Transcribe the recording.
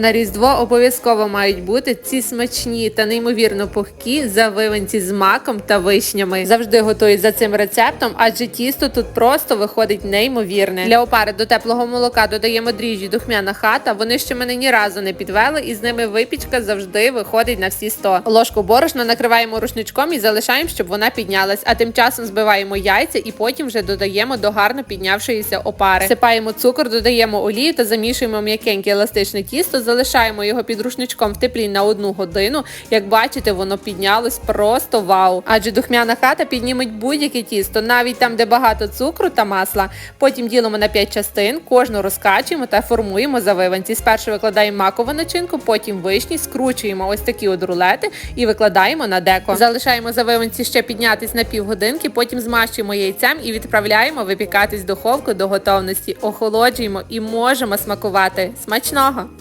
на різдво обов'язково мають бути ці смачні та неймовірно пухкі завиванці з маком та вишнями. Завжди готують за цим рецептом, адже тісто тут просто виходить неймовірне. Для опари до теплого молока додаємо дріжджі духмяна хата. Вони ще мене ні разу не підвели, і з ними випічка завжди виходить на всі 100. Ложку борошна накриваємо рушничком і залишаємо, щоб вона піднялась. А тим часом збиваємо яйця і потім вже додаємо до гарно піднявшоїся опари. Сипаємо цукор, додаємо олію та замішуємо м'якеньке еластичне тісто. Залишаємо його під рушничком в теплі на одну годину. Як бачите, воно піднялось просто вау. Адже духмяна хата підніметь будь-яке тісто, навіть там, де багато цукру та масла. Потім ділимо на 5 частин, кожну розкачуємо та формуємо завиванці. Спершу викладаємо макову начинку, потім вишні, скручуємо ось такі от рулети і викладаємо на деко. Залишаємо завиванці ще піднятись на півгодинки, потім змащуємо яйцем і відправляємо випікатись в духовку до готовності. Охолоджуємо і можемо смакувати. Смачного!